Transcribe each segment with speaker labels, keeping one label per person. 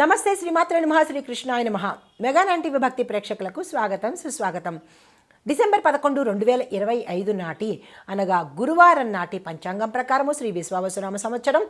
Speaker 1: నమస్తే శ్రీమాత్ర నమ శ్రీ కృష్ణాయ నమ. మెగానాన్ టీవీ భక్తి ప్రేక్షకులకు స్వాగతం సుస్వాగతం. డిసెంబర్ పదకొండు రెండు వేల ఇరవై ఐదు నాటి అనగా గురువారం నాటి పంచాంగం ప్రకారము శ్రీ విశ్వావసునామ సంవత్సరం.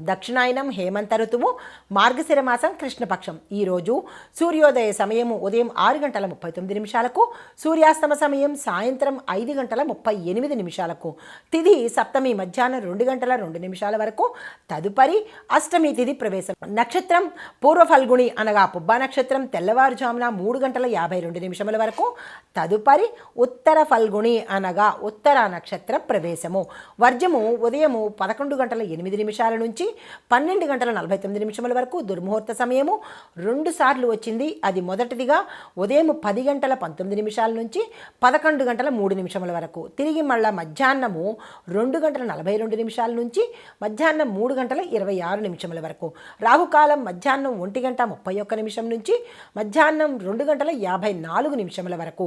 Speaker 1: దక్షిణాయనం హేమంత ఋతువు మార్గశిర మాసం కృష్ణపక్షం. ఈరోజు సూర్యోదయ సమయము ఉదయం ఆరు గంటల ముప్పై తొమ్మిది నిమిషాలకు సూర్యాస్తమ సమయం సాయంత్రం ఐదు గంటల ముప్పై ఎనిమిది నిమిషాలకు తిథి సప్తమి మధ్యాహ్నం రెండు గంటల రెండు నిమిషాల వరకు తదుపరి అష్టమి తిథి ప్రవేశం. నక్షత్రం పూర్వ ఫల్గుణి అనగా పుబ్బా నక్షత్రం తెల్లవారుజామున మూడు గంటల యాభై రెండు నిమిషముల వరకు తదుపరి ఉత్తర ఫల్గుణి అనగా ఉత్తర నక్షత్ర ప్రవేశము. వర్జము ఉదయము పదకొండు గంటల ఎనిమిది నిమిషాల నుంచి పన్నెండు గంటల నలభై తొమ్మిది నిమిషముల వరకు దుర్ముహూర్త సమయము. రెండు సార్లు వచ్చింది. అది మొదటిదిగా ఉదయం పది గంటల పంతొమ్మిది నిమిషాల నుంచి పదకొండు గంటల మూడు నిమిషముల వరకు. తిరిగి మళ్ళా మధ్యాహ్నము రెండు గంటల నలభై రెండు నిమిషాల నుంచి మధ్యాహ్నం మూడు గంటల ఇరవై ఆరు నిమిషముల వరకు. రాహుకాలం మధ్యాహ్నం ఒంటి గంట ముప్పై ఒక్క నిమిషం నుంచి మధ్యాహ్నం రెండు గంటల యాభై నాలుగు నిమిషముల వరకు.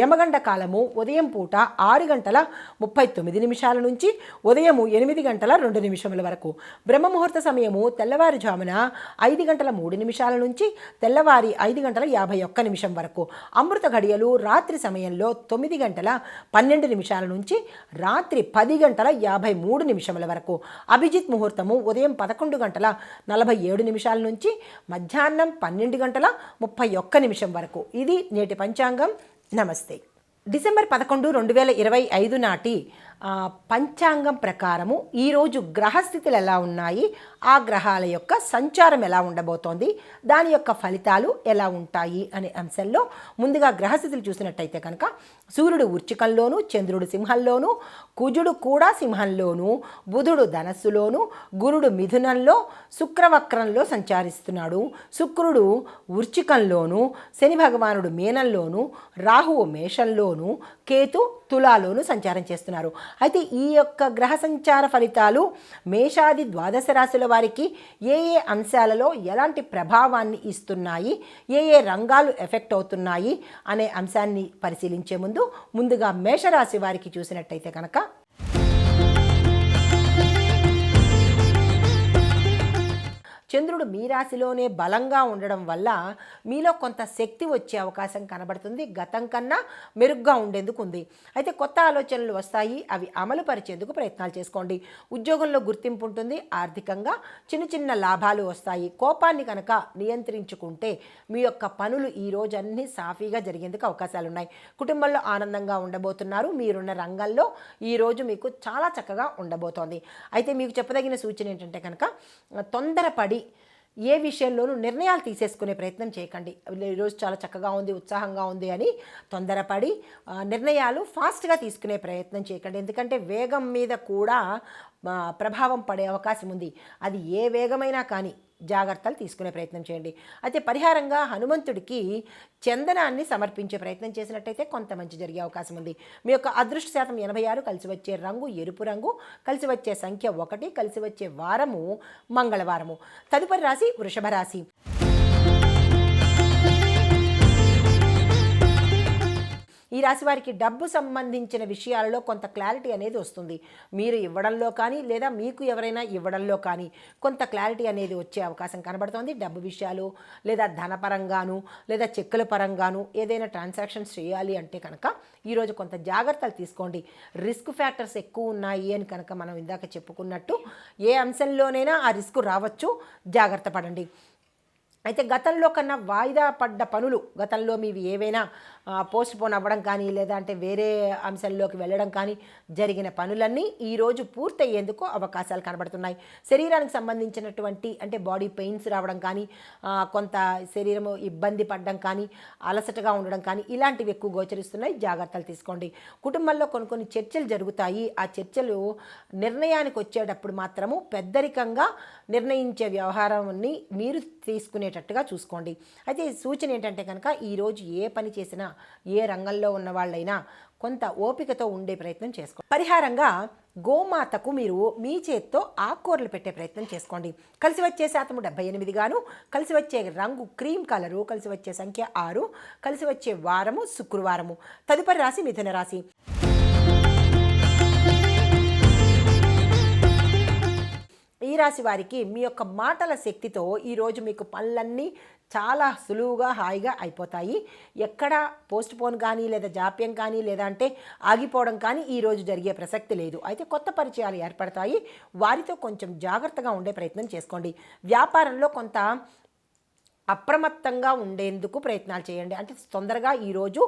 Speaker 1: యమగండ కాలము ఉదయం పూట ఆరు గంటల ముప్పై తొమ్మిది నిమిషాల నుంచి ఉదయము ఎనిమిది గంటల రెండు నిమిషముల వరకు. బ్రహ్మముహూర్త సమయము తెల్లవారుజామున ఐదు గంటల మూడు నిమిషాల నుంచి తెల్లవారి ఐదు గంటల యాభై ఒక్క నిమిషం వరకు. అమృత ఘడియలు రాత్రి సమయంలో తొమ్మిది గంటల పన్నెండు నిమిషాల నుంచి రాత్రి పది గంటల యాభై మూడు నిమిషముల వరకు. అభిజిత్ ముహూర్తము ఉదయం పదకొండు గంటల నలభై ఏడు నిమిషాల నుంచి మధ్యాహ్నం పన్నెండు గంటల ముప్పై ఒక్క నిమిషం వరకు. ఇది నేటి పంచాంగం. నమస్తే. డిసెంబర్ పదకొండు రెండు వేల ఇరవై ఐదు నాటి పంచాంగం ప్రకారము ఈరోజు గ్రహస్థితులు ఎలా ఉన్నాయి? ఆ గ్రహాల యొక్క సంచారం ఎలా ఉండబోతోంది? దాని యొక్క ఫలితాలు ఎలా ఉంటాయి? అనే అంశంలో ముందుగా గ్రహస్థితులు చూసినట్టయితే కనుక సూర్యుడు ఉర్చికంలోను చంద్రుడు సింహంలోను కుజుడు కూడా సింహంలోను బుధుడు ధనస్సులోను గురుడు మిథునంలో శుక్రవక్రంలో సంచారిస్తున్నాడు. శుక్రుడు ఉర్చికంలోను శని భగవానుడు మీనంలోను రాహువు మేషంలోను కేతు తులాలోను సంచారం చేస్తున్నారు. అయితే ఈ యొక్క గ్రహ సంచార ఫలితాలు మేషాది ద్వాదశ రాశుల వారికి ఏ ఏ అంశాలలో ఎలాంటి ప్రభావాన్ని ఇస్తున్నాయి ఏ ఏ రంగాలు ఎఫెక్ట్ అవుతున్నాయి అనే అంశాన్ని పరిశీలించే ముందు ముందుగా మేషరాశి వారికి చూసినట్టయితే కనుక చంద్రుడు మీ రాశిలోనే బలంగా ఉండడం వల్ల మీలో కొంత శక్తి వచ్చే అవకాశం కనబడుతుంది. గతం కన్నా మెరుగ్గా ఉండేందుకు ఉంది. అయితే కొత్త ఆలోచనలు వస్తాయి. అవి అమలు పరిచేందుకు ప్రయత్నాలు చేసుకోండి. ఉద్యోగంలో గుర్తింపు ఉంటుంది. ఆర్థికంగా చిన్న చిన్న లాభాలు వస్తాయి. కోపాన్ని కనుక నియంత్రించుకుంటే మీ యొక్క పనులు ఈ రోజు అన్ని సాఫీగా జరిగేందుకు అవకాశాలు ఉన్నాయి. కుటుంబంలో ఆనందంగా ఉండబోతున్నారు. మీరున్న రంగంలో ఈ రోజు మీకు చాలా చక్కగా ఉండబోతోంది. అయితే మీకు చెప్పదగిన సూచన ఏంటంటే కనుక తొందరపడి ఏ విషయంలోనూ నిర్ణయాలు తీసేసుకునే ప్రయత్నం చేయకండి. ఈరోజు చాలా చక్కగా ఉంది ఉత్సాహంగా ఉంది అని తొందరపడి నిర్ణయాలు ఫాస్ట్గా తీసుకునే ప్రయత్నం చేయకండి. ఎందుకంటే వేగం మీద కూడా ప్రభావం పడే అవకాశం ఉంది. అది ఏ వేగమైనా కానీ జాగ్రత్తలు తీసుకునే ప్రయత్నం చేయండి. అయితే పరిహారంగా హనుమంతుడికి చందనాన్ని సమర్పించే ప్రయత్నం చేసినట్టయితే కొంత మంచి జరిగే అవకాశం ఉంది. మీ యొక్క అదృష్ట శాతం ఎనభై ఆరు కలిసి వచ్చే రంగు ఎరుపు రంగు కలిసి వచ్చే సంఖ్య ఒకటి కలిసి వచ్చే వారము మంగళవారము. తదుపరి రాశి వృషభ రాశి. ఈ రాశి వారికి డబ్బు సంబంధించిన విషయాలలో కొంత క్లారిటీ అనేది వస్తుంది. మీరు ఇవ్వడంలో కానీ లేదా మీకు ఎవరైనా ఇవ్వడంలో కానీ కొంత క్లారిటీ అనేది వచ్చే అవకాశం కనబడుతోంది. డబ్బు విషయాలు లేదా ధనపరంగాను లేదా చెక్కుల పరంగాను ఏదైనా ట్రాన్సాక్షన్స్ చేయాలి అంటే కనుక ఈరోజు కొంత జాగ్రత్తలు తీసుకోండి. రిస్క్ ఫ్యాక్టర్స్ ఎక్కువ ఉన్నాయి అని కనుక మనం ఇందాక చెప్పుకున్నట్టు ఏ అంశంలోనైనా ఆ రిస్క్ రావచ్చు. జాగ్రత్త పడండి. అయితే గతంలో కన్నా వాయిదా పడ్డ పనులు గతంలో మీవి ఏవైనా పోస్ట్ పోన్ అవ్వడం కానీ లేదా అంటే వేరే అంశంలోకి వెళ్ళడం కానీ జరిగిన పనులన్నీ ఈరోజు పూర్తయ్యేందుకు అవకాశాలు కనబడుతున్నాయి. శరీరానికి సంబంధించినటువంటి అంటే బాడీ పెయిన్స్ రావడం కానీ కొంత శరీరము ఇబ్బంది పడడం కానీ అలసటగా ఉండడం కానీ ఇలాంటివి ఎక్కువ గోచరిస్తున్నాయి. జాగ్రత్తలు తీసుకోండి. కుటుంబంలో కొన్ని కొన్ని చర్చలు జరుగుతాయి. ఆ చర్చలు నిర్ణయానికి వచ్చేటప్పుడు మాత్రము పెద్దరికంగా నిర్ణయించే వ్యవహారాన్ని మీరు ఉండేటట్టుగా చూసుకోండి. అయితే సూచన ఏంటంటే కనుక ఈరోజు ఏ పని చేసినా ఏ రంగంలో ఉన్న వాళ్ళైనా కొంత ఓపికతో ఉండే ప్రయత్నం చేసుకోండి పరిహారంగా గోమాతకు మీరు మీ చేత్తో ఆకుకూరలు పెట్టే ప్రయత్నం చేసుకోండి. కలిసి వచ్చే శాతము డెబ్బై ఎనిమిది గాను కలిసి వచ్చే రంగు క్రీమ్ కలరు కలిసి వచ్చే సంఖ్య ఆరు కలిసి వచ్చే వారము శుక్రవారము. తదుపరి రాశి మిథున రాశి. ఈ రాశి వారికి మీ యొక్క మాటల శక్తితో ఈరోజు మీకు పనులన్నీ చాలా సులువుగా హాయిగా అయిపోతాయి. ఎక్కడ పోస్ట్ పోన్ కానీ లేదా జాప్యం కానీ లేదా అంటే ఆగిపోవడం కానీ ఈరోజు జరిగే ప్రసక్తి లేదు. అయితే కొత్త పరిచయాలు ఏర్పడతాయి. వారితో కొంచెం జాగ్రత్తగా ఉండే ప్రయత్నం చేసుకోండి. వ్యాపారంలో కొంత అప్రమత్తంగా ఉండేందుకు ప్రయత్నాలు చేయండి. అంటే తొందరగా ఈరోజు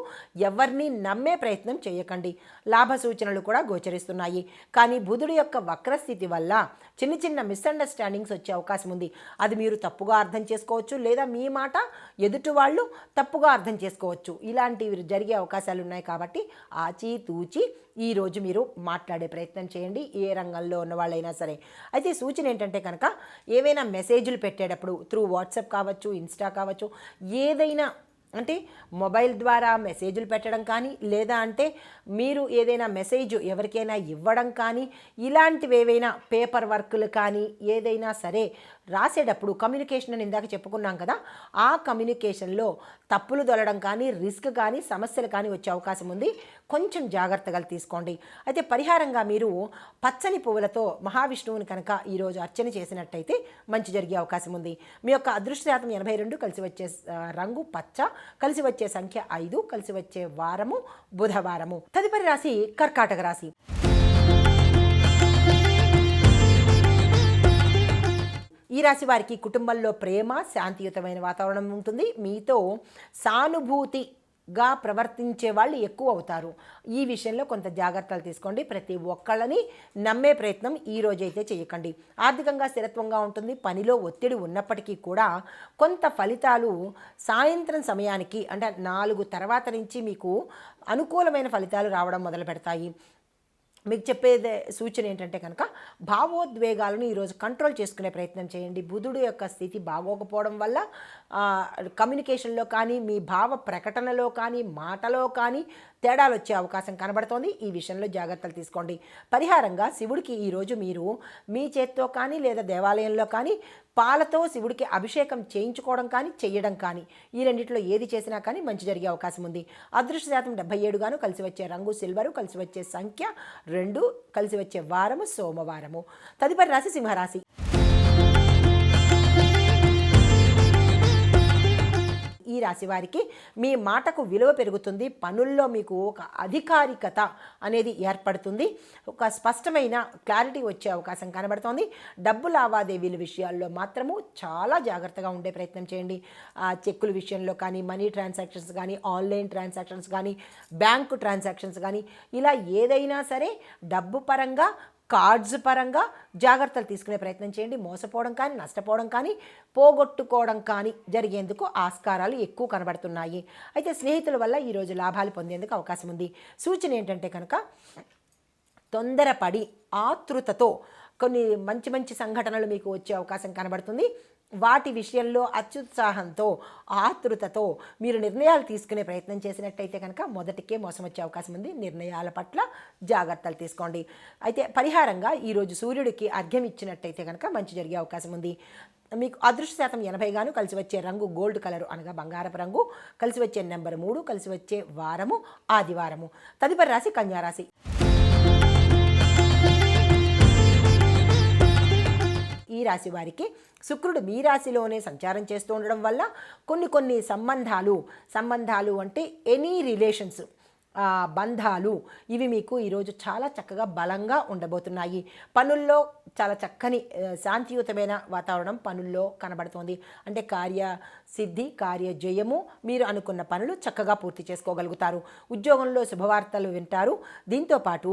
Speaker 1: ఎవరిని నమ్మే ప్రయత్నం చేయకండి. లాభ సూచనలు కూడా గోచరిస్తున్నాయి. కానీ బుధుడి యొక్క వక్రస్థితి వల్ల చిన్న చిన్న మిస్అండర్స్టాండింగ్స్ వచ్చే అవకాశం ఉంది. అది మీరు తప్పుగా అర్థం చేసుకోవచ్చు లేదా మీ మాట ఎదుటి వాళ్ళు తప్పుగా అర్థం చేసుకోవచ్చు. ఇలాంటివి జరిగే అవకాశాలు ఉన్నాయి కాబట్టి ఆచితూచి ఈరోజు మీరు మాట్లాడే ప్రయత్నం చేయండి. ఏ రంగంలో ఉన్న వాళ్ళైనా సరే. అయితే సూచన ఏంటంటే కనుక ఏవైనా మెసేజ్లు పెట్టేటప్పుడు త్రూ వాట్సాప్ కావచ్చు ఇన్స్టా కావచ్చు ఏదైనా అంటే మొబైల్ ద్వారా మెసేజ్లు పెట్టడం కానీ లేదా అంటే మీరు ఏదైనా మెసేజ్ ఎవరికైనా ఇవ్వడం కానీ ఇలాంటివి ఏవైనా పేపర్ వర్క్లు కానీ ఏదైనా సరే రాసేటప్పుడు కమ్యూనికేషన్ అని ఇందాక చెప్పుకున్నాం కదా ఆ కమ్యూనికేషన్లో తప్పులు దొలడం కానీ రిస్క్ కానీ సమస్యలు కానీ వచ్చే అవకాశం ఉంది. కొంచెం జాగ్రత్తగా తీసుకోండి. అయితే పరిహారంగా మీరు పచ్చని పువ్వులతో మహావిష్ణువుని కనుక ఈరోజు అర్చన చేసినట్టయితే మంచి జరిగే అవకాశం ఉంది. మీ యొక్క అదృష్ట శాతం ఎనభై రెండు కలిసి వచ్చే రంగు పచ్చ. కలిసి వచ్చే సంఖ్య ఐదు కలిసి వచ్చే వారము బుధవారము. తదుపరి రాశి కర్కాటక రాశి. ఈ రాశి వారికి కుటుంబంలో ప్రేమ శాంతియుతమైన వాతావరణం ఉంటుంది. మీతో సానుభూతి గా ప్రవర్తించే వాళ్ళు ఎక్కువ అవుతారు. ఈ విషయంలో కొంత జాగ్రత్తలు తీసుకోండి. ప్రతి ఒక్కళ్ళని నమ్మే ప్రయత్నం ఈ రోజైతే చేయకండి. ఆర్థికంగా స్థిరత్వంగా ఉంటుంది. పనిలో ఒత్తిడి ఉన్నప్పటికీ కూడా కొంత ఫలితాలు సాయంత్రం సమయానికి అంటే నాలుగు తర్వాత నుంచి మీకు అనుకూలమైన ఫలితాలు రావడం మొదలు పెడతాయి మీకు చెప్పేదే సూచన ఏంటంటే కనుక భావోద్వేగాలను ఈరోజు కంట్రోల్ చేసుకునే ప్రయత్నం చేయండి. బుధుడు యొక్క స్థితి బాగోకపోవడం వల్ల కమ్యూనికేషన్లో కానీ మీ భావ ప్రకటనలో కానీ మాటలో కానీ తేడాలు వచ్చే అవకాశం కనబడుతోంది. ఈ విషయంలో జాగ్రత్తలు తీసుకోండి. పరిహారంగా శివుడికి ఈరోజు మీరు మీ చేత్తో కానీ లేదా దేవాలయంలో కానీ పాలతో శివుడికి అభిషేకం చేయించుకోవడం కానీ చేయడం కానీ ఈ రెండిట్లో ఏది చేసినా కానీ మంచి జరిగే అవకాశం ఉంది. అదృష్ట శాతం డెబ్బై ఏడుగాను కలిసి వచ్చే రంగు సిల్వరు కలిసి వచ్చే సంఖ్య రెండు కలిసి వచ్చే వారము సోమవారము. తదుపరి రాశి సింహరాశి. ఈ రాశి వారికి మీ మాటకు విలువ పెరుగుతుంది పనుల్లో మీకు ఒక అధికారికత అనేది ఏర్పడుతుంది. ఒక స్పష్టమైన క్లారిటీ వచ్చే అవకాశం కనబడుతోంది. డబ్బు లావాదేవీల విషయాల్లో మాత్రము చాలా జాగ్రత్తగా ఉండే ప్రయత్నం చేయండి. చెక్కుల విషయంలో కానీ మనీ ట్రాన్సాక్షన్స్ కానీ ఆన్లైన్ ట్రాన్సాక్షన్స్ కానీ బ్యాంకు ట్రాన్సాక్షన్స్ కానీ ఇలా ఏదైనా సరే డబ్బు పరంగా కార్డ్స్ పరంగా జాగ్రత్తలు తీసుకునే ప్రయత్నం చేయండి. మోసపోవడం కానీ నష్టపోవడం కానీ పోగొట్టుకోవడం కానీ జరిగేందుకు ఆస్కారాలు ఎక్కువ కనబడుతున్నాయి. అయితే స్నేహితుల వల్ల ఈరోజు లాభాలు పొందేందుకు అవకాశం ఉంది. సూచన ఏంటంటే కనుక తొందరపడి ఆతృతతో కొన్ని మంచి మంచి సంఘటనలు మీకు వచ్చే అవకాశం కనబడుతుంది. వాటి విషయంలో అత్యుత్సాహంతో ఆతృతతో మీరు నిర్ణయాలు తీసుకునే ప్రయత్నం చేసినట్టయితే కనుక మొదటికే మోసం వచ్చే అవకాశం ఉంది. నిర్ణయాల పట్ల జాగ్రత్తలు తీసుకోండి. అయితే పరిహారంగా ఈరోజు సూర్యుడికి అర్ఘ్యం ఇచ్చినట్టయితే కనుక మంచి జరిగే అవకాశం ఉంది. మీకు అదృష్ట శాతం ఎనభై గాను కలిసి వచ్చే రంగు గోల్డ్ కలర్ అనగా బంగారపు రంగు కలిసి వచ్చే నెంబర్ మూడు కలిసి వచ్చే వారము ఆదివారము. తదుపరి రాశి కన్యారాశి. ఈ రాశి వారికి శుక్రుడు మీ రాశిలోనే సంచారం చేస్తూ ఉండడం వల్ల కొన్ని కొన్ని సంబంధాలు సంబంధాలు అంటే ఎనీ రిలేషన్స్ బంధాలు ఇవి మీకు ఈరోజు చాలా చక్కగా బలంగా ఉండబోతున్నాయి. పనుల్లో చాలా చక్కని శాంతియుతమైన వాతావరణం పనుల్లో కనబడుతోంది. అంటే కార్య సిద్ధి కార్య జయము మీరు అనుకున్న పనులు చక్కగా పూర్తి చేసుకోగలుగుతారు. ఉద్యోగంలో శుభవార్తలు వింటారు. దీంతోపాటు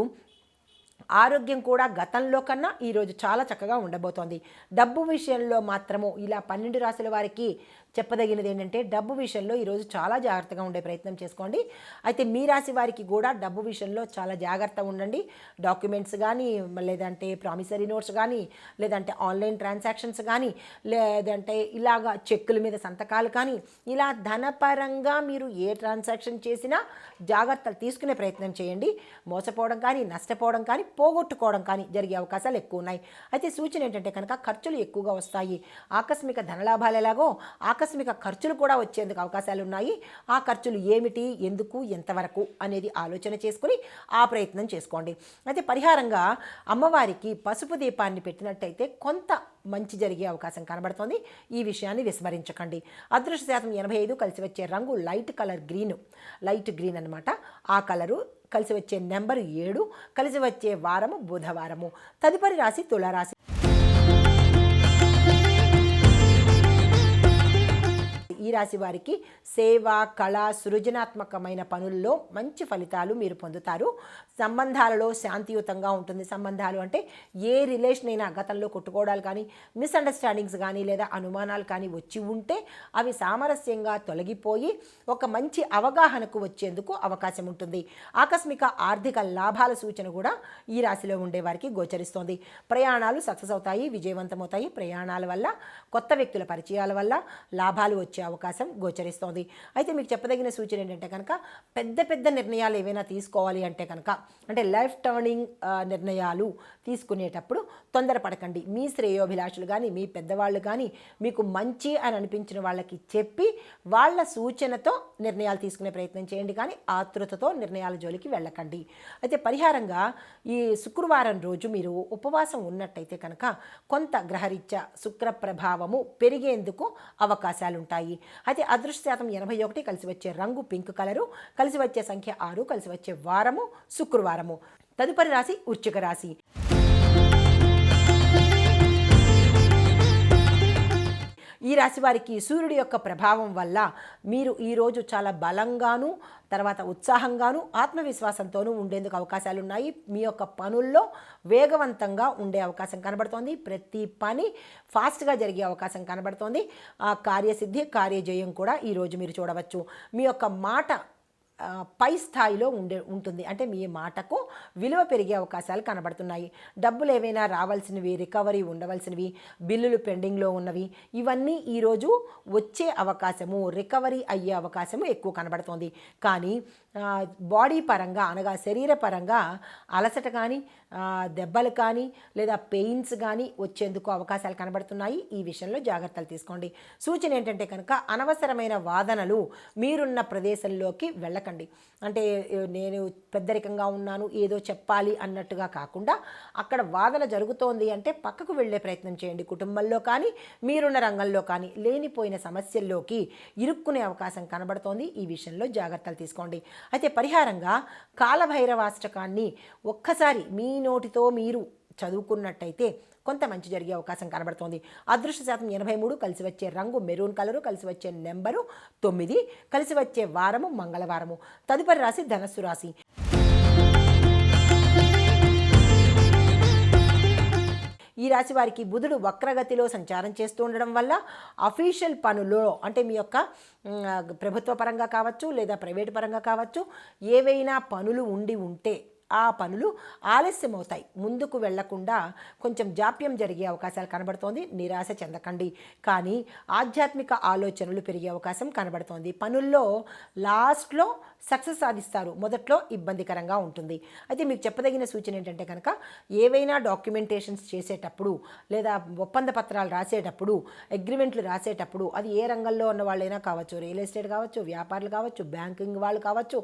Speaker 1: ఆరోగ్యం కూడా గతంలో కన్నా ఈరోజు చాలా చక్కగా ఉండబోతోంది. డబ్బు విషయంలో మాత్రము ఇలా పన్నెండు రాశుల వారికి చెప్పదగినది ఏంటంటే డబ్బు విషయంలో ఈరోజు చాలా జాగ్రత్తగా ఉండే ప్రయత్నం చేసుకోండి. అయితే మీ రాశి వారికి కూడా డబ్బు విషయంలో చాలా జాగ్రత్త ఉండండి. డాక్యుమెంట్స్ కానీ లేదంటే ప్రామిసరీ నోట్స్ కానీ లేదంటే ఆన్లైన్ ట్రాన్సాక్షన్స్ కానీ లేదంటే ఇలాగా చెక్కుల మీద సంతకాలు కానీ ఇలా ధనపరంగా మీరు ఏ ట్రాన్సాక్షన్ చేసినా జాగ్రత్తలు తీసుకునే ప్రయత్నం చేయండి. మోసపోవడం కానీ నష్టపోవడం కానీ పోగొట్టుకోవడం కానీ జరిగే అవకాశాలు ఎక్కువ ఉన్నాయి. అయితే సూచన ఏంటంటే కనుక ఖర్చులు ఎక్కువగా వస్తాయి. ఆకస్మిక ధనలాభాలు ఎలాగో ఆకస్మిక ఖర్చులు కూడా వచ్చేందుకు అవకాశాలు ఉన్నాయి ఆ ఖర్చులు ఏమిటి? ఎందుకు? ఎంతవరకు? అనేది ఆలోచన చేసుకుని ఆ ప్రయత్నం చేసుకోండి. అయితే పరిహారంగా అమ్మవారికి పసుపు దీపాన్ని పెట్టినట్టయితే కొంత మంచి జరిగే అవకాశం కనబడుతోంది. ఈ విషయాన్ని విస్మరించకండి. అదృష్ట శాతం ఎనభై ఐదు కలిసి వచ్చే రంగు light colour green. Light green అనమాట ఆ కలరు కలిసి వచ్చే నెంబరు ఏడు కలిసి వచ్చే వారము బుధవారము. తదుపరి రాశి తులారాశి. ఈ రాశి వారికి సేవ కళ సృజనాత్మకమైన పనుల్లో మంచి ఫలితాలు మీరు పొందుతారు. సంబంధాలలో శాంతియుతంగా ఉంటుంది. సంబంధాలు అంటే ఏ రిలేషన్ అయినా గతంలో కొట్టుకోవడాలు కానీ మిస్అండర్స్టాండింగ్స్ కానీ లేదా అనుమానాలు కానీ వచ్చి ఉంటే అవి సామరస్యంగా తొలగిపోయి ఒక మంచి అవగాహనకు వచ్చేందుకు అవకాశం ఉంటుంది. ఆకస్మిక ఆర్థిక లాభాల సూచన కూడా ఈ రాశిలో ఉండే వారికి గోచరిస్తోంది. ప్రయాణాలు సక్సెస్ అవుతాయి విజయవంతమవుతాయి. ప్రయాణాల వల్ల కొత్త వ్యక్తుల పరిచయాల వల్ల లాభాలు వచ్చే అవకాశం గోచరిస్తోంది. అయితే మీకు చెప్పదగిన సూచన ఏంటంటే కనుక పెద్ద పెద్ద నిర్ణయాలు ఏవైనా తీసుకోవాలి అంటే కనుక అంటే లైఫ్ టర్నింగ్ నిర్ణయాలు తీసుకునేటప్పుడు తొందరపడకండి. మీ శ్రేయోభిలాషులు కానీ మీ పెద్దవాళ్ళు కానీ మీకు మంచి అని అనిపించిన వాళ్ళకి చెప్పి వాళ్ళ సూచనతో నిర్ణయాలు తీసుకునే ప్రయత్నం చేయండి. కానీ ఆతృతతో నిర్ణయాల జోలికి వెళ్ళకండి. అయితే పరిహారంగా ఈ శుక్రవారం రోజు మీరు ఉపవాసం ఉన్నట్టయితే కనుక కొంత గ్రహరీత్యా శుక్ర ప్రభావము పెరిగేందుకు అవకాశాలుంటాయి. అయితే అదృష్ట శాతం ఎనభై ఒకటి కలిసి వచ్చే రంగు పింక్ కలరు కలిసి వచ్చే సంఖ్య ఆరు కలిసి వచ్చే వారము శుక్రవారము. తదుపరి రాశి వృశ్చిక రాశి. రాశి వారికి సూర్యుడి యొక్క ప్రభావం వల్ల మీరు ఈరోజు చాలా బలంగాను తర్వాత ఉత్సాహంగాను ఆత్మవిశ్వాసంతోనూ ఉండేందుకు అవకాశాలు ఉన్నాయి. మీ యొక్క పనుల్లో వేగవంతంగా ఉండే అవకాశం కనబడుతోంది. ప్రతి పని ఫాస్ట్గా జరిగే అవకాశం కనబడుతోంది. ఆ కార్యసిద్ధి కార్యజయం కూడా ఈరోజు మీరు చూడవచ్చు. మీ యొక్క మాట పై స్థాయిలో ఉండే ఉంటుంది. అంటే మీ మాటకు విలువ పెరిగే అవకాశాలు కనబడుతున్నాయి. డబ్బులు ఏవైనా రావాల్సినవి రికవరీ ఉండవలసినవి బిల్లులు పెండింగ్లో ఉన్నవి ఇవన్నీ ఈరోజు వచ్చే అవకాశము రికవరీ అయ్యే అవకాశము ఎక్కువ కనబడుతోంది. కానీ బాడీ పరంగా అనగా శరీర పరంగా అలసట కానీ దెబ్బలు కానీ లేదా పెయిన్స్ కానీ వచ్చేందుకు అవకాశాలు కనబడుతున్నాయి. ఈ విషయంలో జాగ్రత్తలు తీసుకోండి. సూచన ఏంటంటే కనుక అనవసరమైన వాదనలు మీరున్న ప్రదేశంలోకి వెళ్ళకండి. అంటే నేను పెద్దరికంగా ఉన్నాను ఏదో చెప్పాలి అన్నట్టుగా కాకుండా అక్కడ వాదన జరుగుతోంది అంటే పక్కకు వెళ్ళే ప్రయత్నం చేయండి. కుటుంబంలో కానీ మీరున్న రంగంలో కానీ లేనిపోయిన సమస్యల్లోకి ఇరుక్కునే అవకాశం కనబడుతోంది. ఈ విషయంలో జాగ్రత్తలు తీసుకోండి. అయితే పరిహారంగా కాలభైరవాష్టకాన్ని ఒక్కసారి మీ నోటితో మీరు చదువుకున్నట్టయితే కొంత మంచి జరిగే అవకాశం కనబడుతోంది. అదృష్ట శాతం ఎనభై మూడు కలిసి వచ్చే రంగు మెరూన్ కలరు కలిసి వచ్చే నెంబరు తొమ్మిది కలిసి వచ్చే వారము మంగళవారము. తదుపరి రాశి ధనస్సు రాశి. ఈ రాశి వారికి బుధుడు వక్రగతిలో సంచారం చేస్తూ ఉండడం వల్ల అఫీషియల్ పనులో అంటే మీ యొక్క ప్రభుత్వ పరంగా కావచ్చు లేదా ప్రైవేట్ పరంగా కావచ్చు ఏవైనా పనులు ఉండి ఉంటే ఆ పనులు ఆలస్యం అవుతాయి ముందుకు వెళ్ళకుండా కొంచెం జాప్యం జరిగే అవకాశాలు కనబడుతోంది. నిరాశ చెందకండి. కానీ ఆధ్యాత్మిక ఆలోచనలు పెరిగే అవకాశం కనబడుతోంది. పనుల్లో లాస్ట్లో సక్సెస్ సాధిస్తారు. మొదట్లో ఇబ్బందికరంగా ఉంటుంది. అయితే మీకు చెప్పదగిన సూచన ఏంటంటే కనుక ఏవైనా డాక్యుమెంటేషన్స్ చేసేటప్పుడు లేదా ఒప్పంద పత్రాలు రాసేటప్పుడు అగ్రిమెంట్లు రాసేటప్పుడు అది ఏ రంగంలో ఉన్న వాళ్ళైనా కావచ్చు రియల్ ఎస్టేట్ కావచ్చు వ్యాపారులు కావచ్చు బ్యాంకింగ్ వాళ్ళు కావచ్చు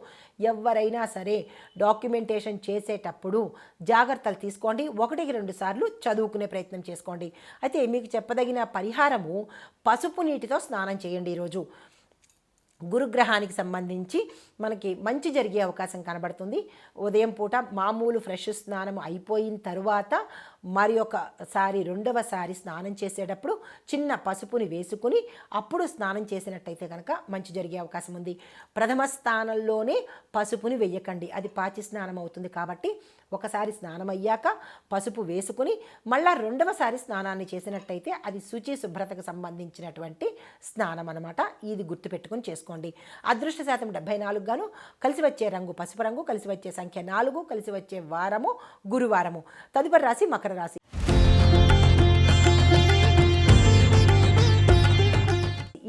Speaker 1: ఎవరైనా సరే డాక్యుమెంటేషన్ చేసేటప్పుడు జాగ్రత్తలు తీసుకోండి. ఒకటికి రెండు సార్లు చదువుకునే ప్రయత్నం చేసుకోండి. అయితే మీకు చెప్పదగిన పరిహారము పసుపు నీటితో స్నానం చేయండి ఈరోజు. గురుగ్రహానికి సంబంధించి మనకి మంచి జరిగే అవకాశం కనబడుతుంది. ఉదయం పూట మామూలు ఫ్రెష్ స్నానం అయిపోయిన తరువాత మరి ఒకసారి రెండవసారి స్నానం చేసేటప్పుడు చిన్న పసుపుని వేసుకుని అప్పుడు స్నానం చేసినట్టయితే కనుక మంచి జరిగే అవకాశం ఉంది. ప్రథమ స్థానంలోనే పసుపుని వెయ్యకండి అది పాచి స్నానం అవుతుంది కాబట్టి ఒకసారి స్నానం అయ్యాక పసుపు వేసుకుని మళ్ళా రెండవసారి స్నానాన్ని చేసినట్టయితే అది శుచి శుభ్రతకు సంబంధించినటువంటి స్నానం అనమాట ఇది గుర్తుపెట్టుకుని చేసుకోండి. అదృష్ట శాతం డెబ్బై నాలుగు గాను కలిసి వచ్చే రంగు పసుపు రంగు కలిసి వచ్చే సంఖ్య నాలుగు కలిసి వచ్చే వారము గురువారము. తదుపరి రాశి మకర రాశి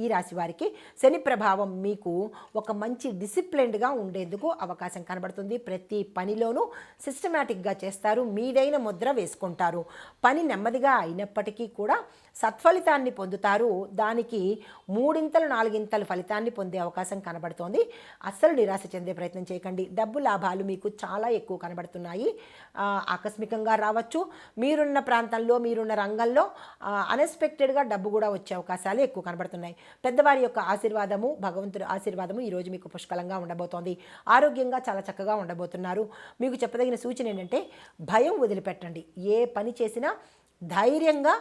Speaker 1: ఈ రాశి వారికి శని ప్రభావం మీకు ఒక మంచి డిసిప్లిన్డ్గా ఉండేందుకు అవకాశం కనబడుతుంది. ప్రతి పనిలోనూ సిస్టమేటిక్గా చేస్తారు. మీదైన ముద్ర వేసుకుంటారు. పని నెమ్మదిగా అయినప్పటికీ కూడా సత్ఫలితాన్ని పొందుతారు. దానికి మూడింతలు నాలుగింతలు ఫలితాన్ని పొందే అవకాశం కనబడుతోంది. అస్సలు నిరాశ చెందే ప్రయత్నం చేయకండి. డబ్బు లాభాలు మీకు చాలా ఎక్కువ కనబడుతున్నాయి. ఆకస్మికంగా రావచ్చు. మీరున్న ప్రాంతంలో మీరున్న రంగంలో అన్ఎక్స్పెక్టెడ్గా డబ్బు కూడా వచ్చే అవకాశాలు ఎక్కువ కనబడుతున్నాయి. పెద్దవారి యొక్క ఆశీర్వాదము భగవంతుడి ఆశీర్వాదము ఈరోజు మీకు పుష్కలంగా ఉండబోతోంది. ఆరోగ్యంగా చాలా చక్కగా ఉండబోతున్నారు. మీకు చెప్పదగిన సూచన ఏంటంటే భయం వదిలిపెట్టండి. ఏ పని చేసినా ధైర్యంగా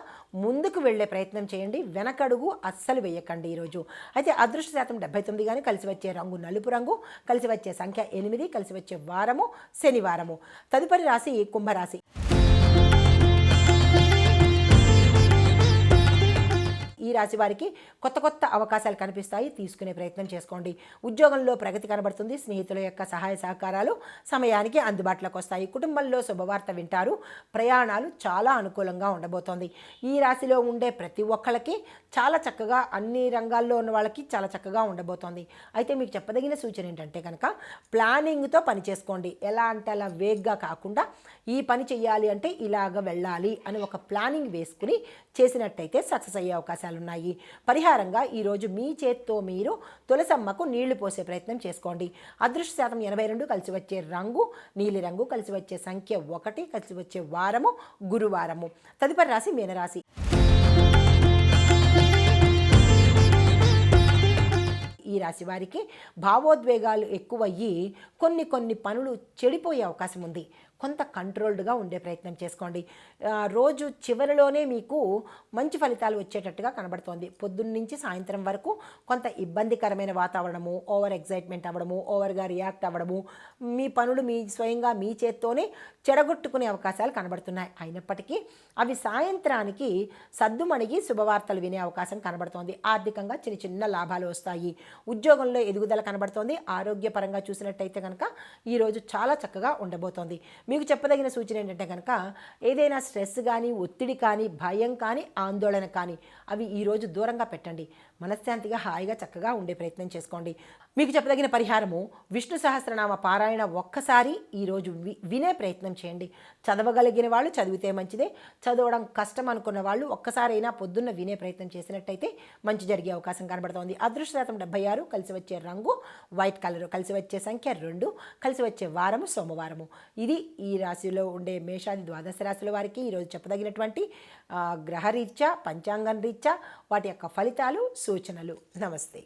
Speaker 1: ముందుకు వెళ్ళే ప్రయత్నం చేయండి. వెనకడుగు అస్సలు వేయకండి ఈరోజు అయితే అదృష్ట శాతం డెబ్బై తొమ్మిది కానీ కలిసి వచ్చే రంగు నలుపు రంగు కలిసి వచ్చే సంఖ్య ఎనిమిది కలిసి వచ్చే వారము శనివారము. తదుపరి రాశి కుంభరాశి? ఈ రాశి వారికి కొత్త కొత్త అవకాశాలు కనిపిస్తాయి. తీసుకునే ప్రయత్నం చేసుకోండి. ఉద్యోగంలో ప్రగతి కనబడుతుంది. స్నేహితుల యొక్క సహాయ సహకారాలు సమయానికి అందుబాటులోకి వస్తాయి. కుటుంబంలో శుభవార్త వింటారు. ప్రయాణాలు చాలా అనుకూలంగా ఉండబోతోంది. ఈ రాశిలో ఉండే ప్రతి ఒక్కళ్ళకి చాలా చక్కగా అన్ని రంగాల్లో ఉన్న వాళ్ళకి చాలా చక్కగా ఉండబోతోంది. అయితే మీకు చెప్పదగిన సూచన ఏంటంటే కనుక ప్లానింగ్తో పని చేసుకోండి. ఎలా అంటే అలా వేగ్గా కాకుండా ఈ పని చేయాలి అంటే ఇలాగ వెళ్ళాలి అని ఒక ప్లానింగ్ వేసుకుని చేసినట్టయితే సక్సెస్ అయ్యే అవకాశాలు ఉన్నాయి పరిహారంగా ఈరోజు మీ చేత్తో మీరు తులసమ్మకు నీళ్ళు పోసే ప్రయత్నం చేసుకోండి. అదృష్ట శాతం ఎనభై రెండు కలిసి వచ్చే రంగు నీలిరంగు కలిసి వచ్చే సంఖ్య ఒకటి కలిసి వచ్చే వారము గురువారము. తదుపరి రాశి మీనరాశి. ఈ రాశి వారికి భావోద్వేగాలు ఎక్కువయ్యి కొన్ని కొన్ని పనులు చెడిపోయే అవకాశం ఉంది కొంత కంట్రోల్డ్గా ఉండే ప్రయత్నం చేసుకోండి. రోజు చివరిలోనే మీకు మంచి ఫలితాలు వచ్చేటట్టుగా కనబడుతోంది. పొద్దున్న నుంచి సాయంత్రం వరకు కొంత ఇబ్బందికరమైన వాతావరణము ఓవర్ ఎగ్జైట్మెంట్ అవ్వడము ఓవర్గా రియాక్ట్ అవ్వడము మీ పనులు మీ స్వయంగా మీ చేత్తోనే చెడగొట్టుకునే అవకాశాలు కనబడుతున్నాయి. అయినప్పటికీ అవి సాయంత్రానికి సద్దుమణిగి శుభవార్తలు వినే అవకాశం కనబడుతోంది. ఆర్థికంగా చిన్న చిన్న లాభాలు వస్తాయి. ఉద్యోగంలో ఎదుగుదల కనబడుతోంది. ఆరోగ్యపరంగా చూసినట్టయితే కనుక ఈరోజు చాలా చక్కగా ఉండబోతోంది. మీకు చెప్పదగిన సూచన ఏంటంటే కనుక ఏదైనా స్ట్రెస్ కానీ ఒత్తిడి కానీ భయం కానీ ఆందోళన కానీ అవి ఈరోజు దూరంగా పెట్టండి. మనశ్శాంతిగా హాయిగా చక్కగా ఉండే ప్రయత్నం చేసుకోండి. మీకు చెప్పదగిన పరిహారము విష్ణు సహస్రనామ పారాయణ ఒక్కసారి ఈరోజు వి వినే ప్రయత్నం చేయండి. చదవగలిగిన వాళ్ళు చదివితే మంచిదే. చదవడం కష్టం అనుకున్న వాళ్ళు ఒక్కసారైనా పొద్దున్న వినే ప్రయత్నం చేసినట్టయితే మంచి జరిగే అవకాశం కనబడుతోంది. అదృష్ట శాతం డెబ్బై ఆరు కలిసి వచ్చే రంగు వైట్ కలరు కలిసి వచ్చే సంఖ్య రెండు కలిసి వచ్చే వారము సోమవారము. ఇది ఈ రాశిలో ఉండే మేషాది ద్వాదశ రాశుల వారికి ఈరోజు చెప్పదగినటువంటి గ్రహరీత్యా పంచాంగం రీత్యా వాటి యొక్క ఫలితాలు సూచనలు. నమస్తే.